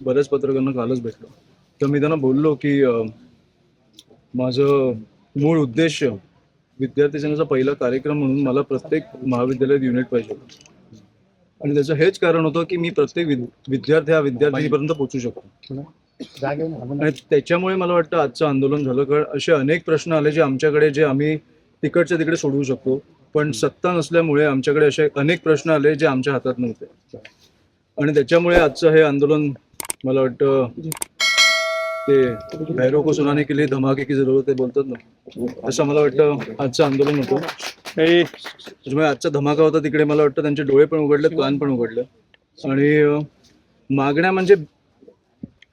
बऱ्याच पत्रकारांना कालच भेटलो. तर मी त्यांना बोललो की माझं मूळ उद्देश विद्यार्थी संघाचा पहिला कार्यक्रम म्हणून मला प्रत्येक महाविद्यालयात युनिट पाहिजे आणि त्याचं हेच कारण होतं की मी प्रत्येक विद्यार्थी हा विद्यार्थीपर्यंत पोहोचू शकतो. आणि त्याच्यामुळे मला वाटतं आजचं आंदोलन झालं. कारण असे अनेक प्रश्न आले जे आमच्याकडे जे आम्ही तिकडच्या तिकडे सोडवू शकतो. पण सत्ता नसल्यामुळे आमच्याकडे असे अनेक प्रश्न आले जे आमच्या हातात नव्हते. आणि त्याच्यामुळे आजचं हे आंदोलन मला वाटतं ते भैरव को सुनाने के लिए धमाके की जरूरत आहे बोलतात ना. असं मला वाटतं आजचं आंदोलन होतं. त्याच्यामुळे आजचा धमाका होता तिकडे मला वाटतं त्यांचे डोळे पण उघडले कान पण उघडले आणि मागण्या म्हणजे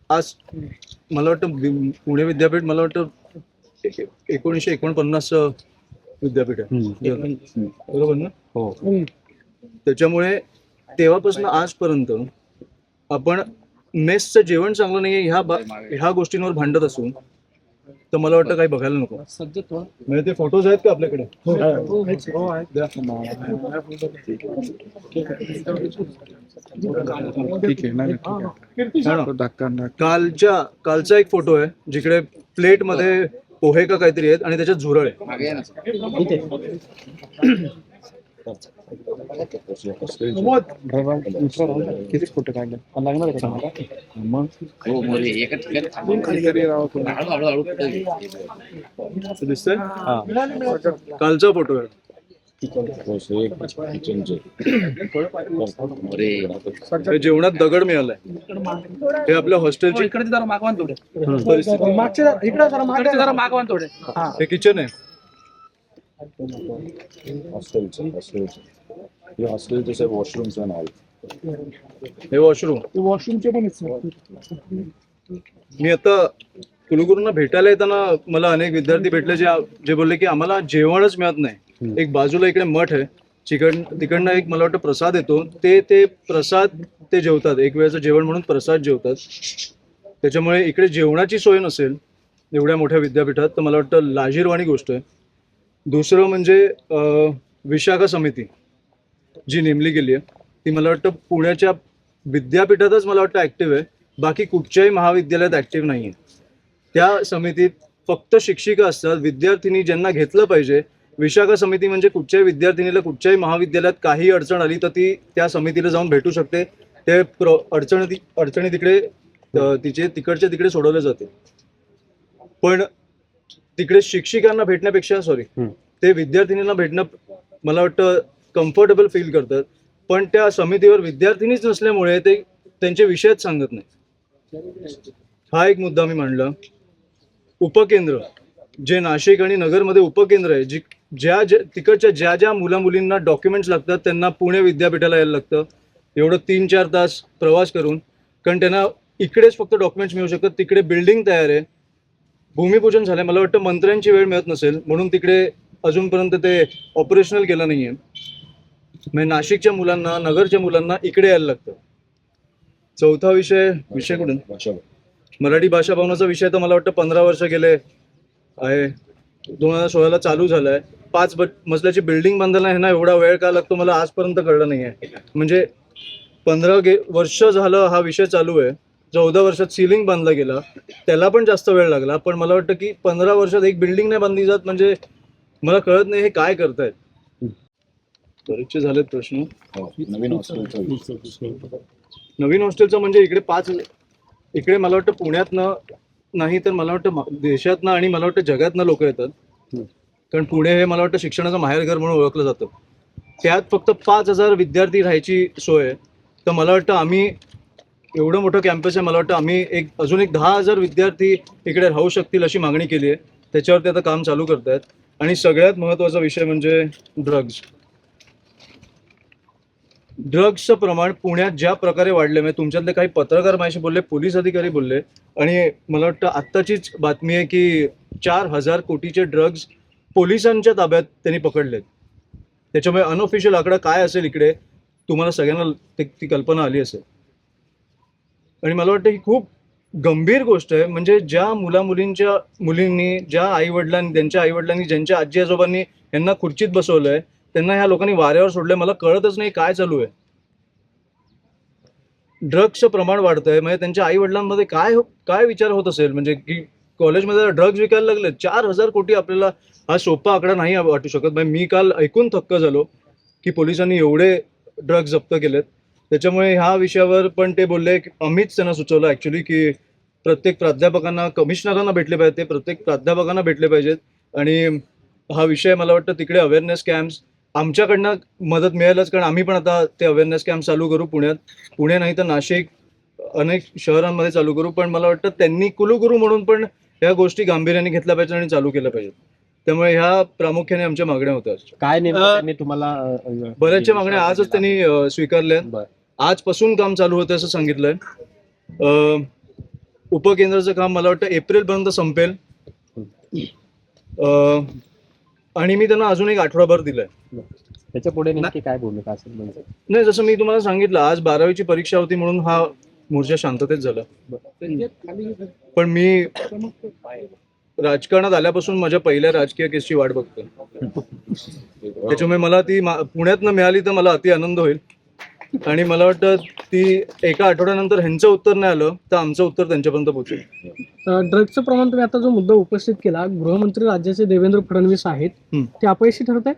आज मला वाटतं पुणे विद्यापीठ मला वाटतं एकोणीसशे एकोणपन्नास विद्यापीठ आहे. बरोबर ना? हो. त्याच्यामुळे तेव्हापासून आजपर्यंत आपण मेसचं जेवण चांगलं नाही ह्या बा- ह्या गोष्टींवर भांडत असून तर मला वाटतं काही बघायला नको. म्हणजे ते फोटोज आहेत का आपल्याकडे? द्या. ठीक आहे नाही हा ना. धक्का नाही. कालच्या कालचा एक फोटो आहे जिकडे प्लेटमध्ये पोहे का काहीतरी आहेत आणि त्याच्यात झुरळ आहे. फोटो काढले लागणार का तुम्हाला मग हो मोरे थांबून. हळू दिसतंय हा कालचा फोटो आहे मोरे जेवणात दगड मिळालाय. हे आपल्या हॉस्टेलची इकडे जरा मागवा ना थोडे परिस्थिती इकडे जरा मागवा ना थोडे. हे किचन आहे. हॉस्टेलचं हॉस्टेलचं हे हॉस्टेलचे साहेब वॉशरूम्स आहे. ऑल हे वॉशरूम वॉशरूमचे पण मी आता कुलगुरूंना भेटायला येताना मला अनेक विद्यार्थी भेटले जे जे बोलले की आम्हाला जेवणच मिळत नाही. एक बाजूला इकडे मठ आहे. चिकन तिकडनं एक मला वाटतं प्रसाद येतो. ते ते प्रसाद ते जेवतात. एक वेळेचं जेवण म्हणून प्रसाद जेवतात. त्याच्यामुळे इकडे जेवणाची सोय नसेल एवढ्या मोठ्या विद्यापीठात तर मला वाटतं लाजीरवाणी गोष्ट आहे. दुसरं म्हणजे विशाखा समिती जी नेमली गेली आहे ती मला वाटतं पुण्याच्या विद्यापीठातच मला वाटतं ॲक्टिव्ह आहे. बाकी कुठच्याही महाविद्यालयात ॲक्टिव्ह नाही आहे. त्या समितीत फक्त शिक्षिका असतात विद्यार्थिनी ज्यांना घेतलं पाहिजे. विशाखा समिती म्हणजे कुठच्याही विद्यार्थिनीला कुठच्याही महाविद्यालयात काही अडचण आली तर ती त्या समितीला जाऊन भेटू शकते. ते प्र अडचणी अडचणी तिकडे तिचे तिकडच्या तिकडे सोडवले जाते. पण तिकडे शिक्षिकांना भेटण्यापेक्षा सॉरी. ते विद्यार्थिनींना भेटणं मला वाटतं कम्फर्टेबल फील करतात. पण त्या समितीवर विद्यार्थिनीच नसल्यामुळे ते त्यांचे विषयच सांगत नाही. हा एक मुद्दा मी मांडला. उपकेंद्र जे नाशिक आणि नगरमध्ये उपकेंद्र आहे जी ज्या ज्या तिकडच्या ज्या ज्या मुला मुलींना डॉक्युमेंट्स लागतात त्यांना पुणे विद्यापीठाला यायला लागतं. एवढं तीन चार तास प्रवास करून कारण त्यांना इकडेच फक्त डॉक्युमेंट्स मिळू शकतात तिकडे बिल्डिंग तयार आहे. भूमिपूजन झालंय. मला वाटतं मंत्र्यांची वेळ मिळत नसेल म्हणून तिकडे अजूनपर्यंत ते ऑपरेशनल केलं नाहीये. म्हणजे नाशिकच्या मुलांना नगरच्या मुलांना इकडे यायला लागतं. चौथा विषय विषय कुठून? मराठी भाषा भवनाचा विषय तर मला वाटतं पंधरा वर्ष गेले आहे. दोन हजार सोळाला चालू झालाय. पाच मजल्याची बिल्डिंग बांधायला ह्यांना एवढा वेळ का लागतो मला आजपर्यंत कळलं नाही आहे म्हणजे पंधरा गे वर्ष झालं हा विषय चालू आहे. चौदा वर्षात सिलिंग बांधला गेला त्याला पण जास्त वेळ लागला. पण मला वाटतं की पंधरा वर्षात एक बिल्डिंग नाही बांधली जात म्हणजे मला कळत नाही हे काय करतायत. परीक्षा झालेत प्रश्न. हो, नवीन हॉस्टेलचं नवीन हॉस्टेलचं म्हणजे इकडे पाच इकडे मला वाटतं पुण्यातनं नाही तर मला वाटतं देशातनं आणि मला वाटतं जगातनं लोक येतात. कारण पुणे हे मला वाटतं शिक्षणाचं माहेरघर म्हणून ओळखलं जातं. त्यात फक्त पाच हजार विद्यार्थी राहायची सोय तर मला वाटतं आम्ही एवढं मोठं कॅम्पस आहे मला वाटतं आम्ही एक अजून एक दहा हजार विद्यार्थी इकडे राहू शकतील अशी मागणी केली आहे. त्याच्यावरती आता काम चालू करतायत. आणि सगळ्यात महत्त्वाचा विषय म्हणजे ड्रग्ज ड्रग्सचं प्रमाण पुण्यात ज्या प्रकारे वाढले म्हणजे तुमच्यातले काही पत्रकार माझ्याशी बोलले पोलीस अधिकारी बोलले आणि मला वाटतं आत्ताचीच बातमी आहे की चार हजार कोटीचे ड्रग्ज पोलिसांच्या ताब्यात त्यांनी पकडलेत. त्याच्यामुळे अनऑफिशियल आकडा काय असेल इकडे तुम्हाला सगळ्यांना ती कल्पना आली असेल. आणि मला वाटतं ही खूप गंभीर गोष्ट आहे. म्हणजे ज्या मुला मुलींच्या मुलींनी ज्या आईवडिलांनी त्यांच्या आईवडिलांनी ज्यांच्या आजी आजोबांनी यांना खुर्चीत बसवलंय त्यांना ह्या लोकांनी वाऱ्यावर सोडलंय. मला कळतच नाही काय चालू आहे. ड्रग्सचं प्रमाण वाढतंय. म्हणजे त्यांच्या आई वडिलांमध्ये काय हो- काय विचार होत असेल? म्हणजे की कॉलेजमध्ये ड्रग्ज विकायला लागले चार हजार कोटी आपल्याला हा सोपा आकडा नाही वाटू शकत. म्हणजे मी काल ऐकून थक्क झालो की पोलिसांनी एवढे ड्रग्ज जप्त केलेत. त्याच्यामुळे ह्या विषयावर पण ते बोलले आम्हीच त्यांना सुचवलं ॲक्च्युली की प्रत्येक प्राध्यापकांना कमिशनरांना भेटले पाहिजे ते प्रत्येक प्राध्यापकांना भेटले पाहिजेत. आणि हा विषय मला वाटतं तिकडे अवेअरनेस कॅम्प्स आमच्याकडनं मदत मिळेलच कारण आम्ही पण आता ते अवेअरनेस कॅम्प चालू करू पुण्यात. पुणे नाही तर नाशिक अनेक शहरांमध्ये चालू करू पण मला वाटतं त्यांनी कुलगुरू म्हणून पण ह्या गोष्टी गांभीर्याने घेतल्या पाहिजे आणि चालू केल्या पाहिजेत. त्यामुळे ह्या प्रामुख्याने आमच्या मागण्या होत्या. काय त्यांनी तुम्हाला बऱ्याचशा मागण्या आजच त्यांनी स्वीकारल्या. आजपासून काम चालू होतं असं सांगितलंय. अ, उपकेंद्राचं काम मला वाटतं एप्रिलपर्यंत संपेल. आणि मी त्यांना अजून एक आठवडाभर दिलाय. त्याच्या पुढे नेमकी काय भूमिका असेल म्हणजे? नाही जसं मी तुम्हाला सांगितलं आज बारावीची परीक्षा होती म्हणून हा मोर्चा शांततेत झाला. पण मी राजकारणात आल्यापासून माझ्या पहिल्या राजकीय केसची वाट बघतोय. त्याच्यामुळे मला ती पुण्यातनं मिळाली तर मला अति आनंद होईल. आणि मला वाटतं ती एका आठवड्यानंतर ह्यांचं उत्तर नाही आलं तर आमचं उत्तर त्यांच्यापर्यंत पोहोचेल. ड्रग्जचं प्रमाण तुम्ही आता जो मुद्दा उपस्थित केला गृहमंत्री राज्याचे देवेंद्र फडणवीस आहेत. ते अपयशी ठरत आहे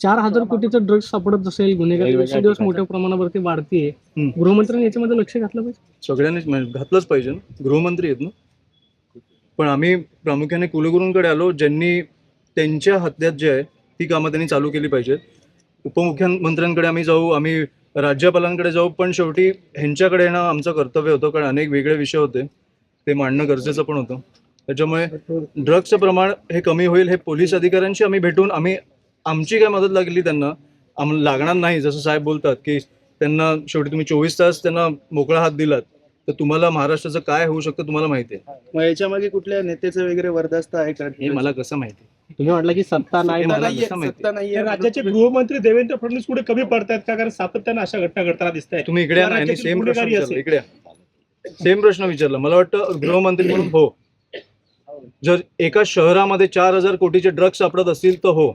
चार हजार कोटीचं ड्रग्ज सापडत असेल गुन्हेगारी. मोठ्या प्रमाणावरती वाढतीये. गृहमंत्र्यांनी याच्यामध्ये लक्ष घातलं पाहिजे? सगळ्यांनीच म्हणजे घातलंच पाहिजे गृहमंत्री आहेत ना. पण आम्ही प्रामुख्याने कुलगुरूंकडे आलो ज्यांनी त्यांच्या हद्यात जे आहे ती कामं त्यांनी चालू केली पाहिजेत. उपमुख्यमंत्र्यांकडे आम्ही जाऊ आम्ही राज्यपालांकडे जाऊ पण शेवटी ह्यांच्याकडे येणं आमचं कर्तव्य होतं कारण अनेक वेगळे विषय होते. ते मांडणं गरजेचं पण होतं. त्याच्यामुळे ड्रग्सचं प्रमाण हे कमी होईल हे पोलीस अधिकाऱ्यांशी आम्ही भेटून आम्ही आमची काय मदत लागली त्यांना आम्हाला लागणार नाही. जसं साहेब बोलतात की त्यांना शेवटी तुम्ही चोवीस तास त्यांना मोकळा हात दिलात तर तुम्हाला महाराष्ट्राचं काय होऊ शकतं तुम्हाला माहिती आहे. मग याच्यामागे कुठल्या नेत्याचं वगैरे वरदस्त आहे का? हे मला कसं माहिती तुम्ही म्हटलं की सत्ता नाही हे सत्ता नाहीये. राज्याचे गृहमंत्री देवेंद्र फडणवीस कुठे कमी पडतात का? कारण सातत्यानं अशा घटना घडताना दिसत आहेत तुम्ही इकडे या ना, यांनी राज्यातील सेम प्रश्न गुन्हेगारी विचारला. असेल. इकडे सेम प्रश्न विचारला. मला वाटतं गृहमंत्री म्हणून हो. जर एका शहरामध्ये चार हजार कोटीचे ड्रग्ज सापडत असतील तर हो.